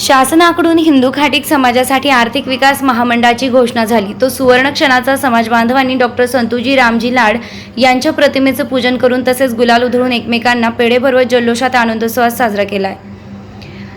शासनाकडून हिंदू खाटिक समाजासाठी आर्थिक विकास महामंडळाची घोषणा झाली. तो सुवर्ण क्षणाचा समाज बांधवांनी डॉक्टर संतूजी रामजी लाड यांच्या प्रतिमेचं पूजन करून तसेच गुलाल उधळून एकमेकांना पेढे भरवत जल्लोषात आनंदोत्सवात साजरा केलाय.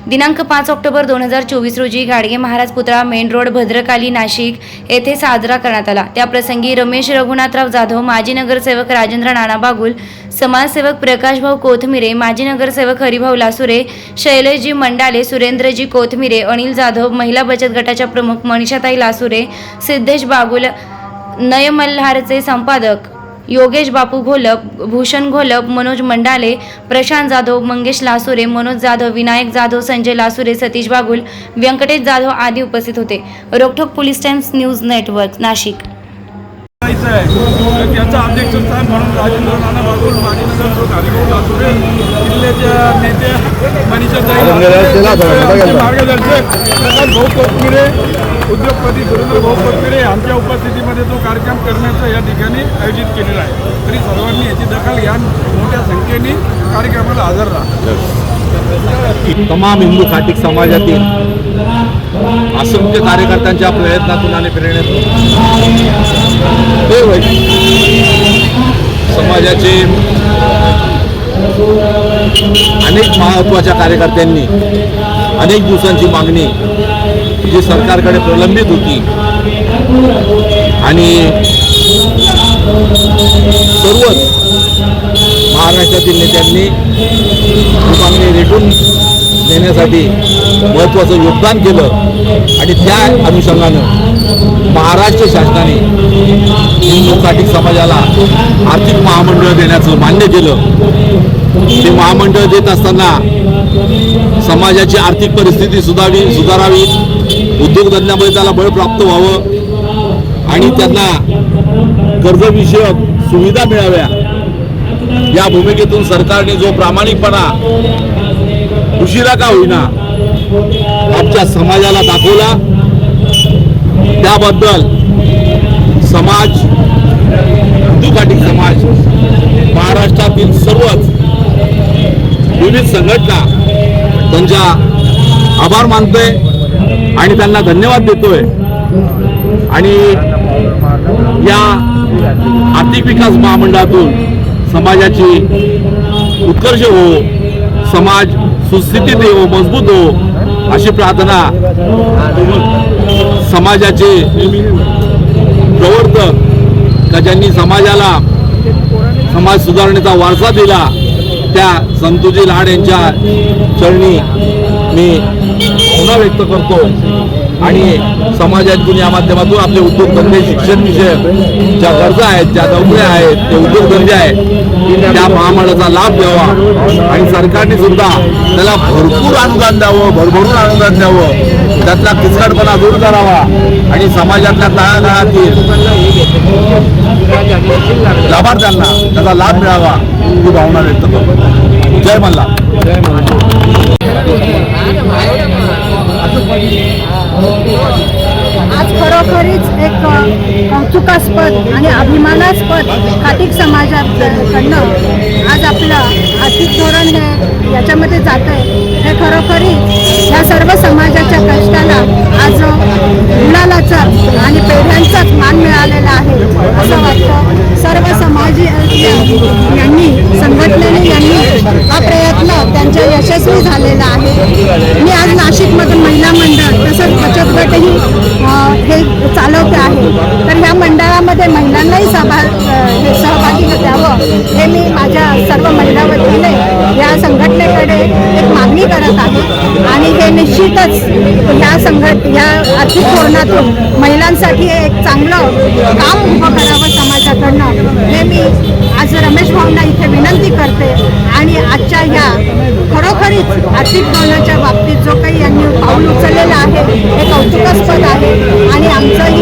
दिनांक पाच ऑक्टोबर दोन हजार चोवीस रोजी गाडगे महाराज पुतळा मेन रोड भद्रकाली नाशिक येथे साजरा करण्यात आला. त्याप्रसंगी रमेश रघुनाथराव जाधव माजी नगरसेवक राजेंद्र नाना बागुल समाजसेवक प्रकाशभाऊ कोथमिरे माजी नगरसेवक हरिभाऊ लासुरे शैलेशजी मंडाले सुरेंद्रजी कोथमिरे अनिल जाधव महिला बचत गटाच्या प्रमुख मनीषाताई लासुरे सिद्धेश बागुल नयमल्हारचे संपादक योगेश बापू घोलप भूषण घोलप मनोज मंडाले प्रशांत जाधव मंगेश लासुरे मनोज जाधव विनायक जाधव संजय लासुरे सतीश बागुल व्यंकटेश जाधव आदी उपस्थित होते. रोखोक police Times news network Nashik. करायचं आहे त्याचं अध्यक्षस्थान म्हणून राजेंद्र नाना बागुल माजी नगरसेवक हरिभाऊ लासुरे जिल्ह्याच्या नेते मनीषा मार्गदर्शक प्रकाश भाऊ कोथमिरे उद्योगपती सुरेंद्र भाऊ कोथमिरे यांच्या उपस्थितीमध्ये तो कार्यक्रम करण्याचा या ठिकाणी आयोजित केलेला आहे. तरी सर्वांनी याची दखल घ्या मोठ्या संख्येने कार्यक्रमाला हजर राहा. तमाम हिंदू खाटिक समाजातील असंख्य कार्यकर्त्यांच्या प्रयत्नातून आणि प्रेरणेतून. ते होय. समाजाचे अनेक महत्त्वाच्या कार्यकर्त्यांनी अनेक दिवसांची मागणी जी सरकारकडे प्रलंबित होती आणि सर्वच महाराष्ट्रातील नेत्यांनी मागणी रेटून देण्यासाठी महत्त्वाचं योगदान केलं आणि त्या अनुषंगानं महाराष्ट्र शासनाने हिंदू काठिक समाजाला आर्थिक महामंडळ देण्याचं मान्य केलं. ते महामंडळ देत असताना समाजाची आर्थिक परिस्थिती सुधावी सुधारावी उद्योगधंद्यामध्ये त्याला बळ प्राप्त व्हावं आणि त्यांना कर्जविषयक सुविधा मिळाव्या. या भूमिकेतून सरकारने जो प्रामाणिकपणा उशिरा का होईना? आमच्या समाजाला दाखवला. त्याबद्दल समाज हिंदूकाठी समाज महाराष्ट्रातील सर्वच विविध संघटना त्यांच्या आभार मानतोय आणि त्यांना धन्यवाद देतोय. आणि या आर्थिक विकास महामंडळातून समाजाची उत्कर्ष हो समाज सुस्थितीत येवो मजबूत हो अशी प्रार्थना समाजाचे प्रवर्तक का ज्यांनी समाजाला समाज सुधारणेचा वारसा दिला त्या संतोजी लाड यांच्या चरणी मी भावना व्यक्त करतो. आणि समाजात समाजातून या माध्यमातून आपले उद्योगधंदे शिक्षण विषयक ज्या गरजा आहेत ज्या नोकऱ्या आहेत ते उद्योगधंदे आहेत त्या महामंडळाचा लाभ द्यावा आणि सरकारने सुद्धा त्याला भरपूर अनुदान द्यावं भरभरून अनुदान द्यावं. त्यातला किचकटपणा दूर करावा. आणि समाजातल्या तळागाळातील लाभार्थ्यांना त्याचा लाभ मिळावा ही भावना व्यक्त करतो. जय मल्ला जय आज खरोखरीच एक कौतुकास्पद आणि अभिमानास्पद खातिक समाजाकडनं आज आपलं आर्थिक धोरण हे याच्यामध्ये जात आहे हे खरोखरी ह्या सर्व समाजाच्या कष्टाला आज मुलालाचा आणि पेढ्यांचाच मान मिळालेला आहे. गटही हे चालवते आहे. तर ह्या मंडळामध्ये महिलांनाही सहभाग हे सहभागी द्यावं हे मी माझ्या सर्व महिला वतीने या संघटनेकडे एक मागणी करत आहे. आणि हे निश्चितच या संघट या आर्थिक धोरणातून महिलांसाठी एक चांगलं काम उभं करावं समाजाकडनं. हे मी आज रमेश भाऊंना इथे विनंती करते. आर्थिक मनाच्या बाबतीत जो काही यांनी पाऊल उचललेलं आहे हे कौतुकास्पद आहे. आणि आमचंही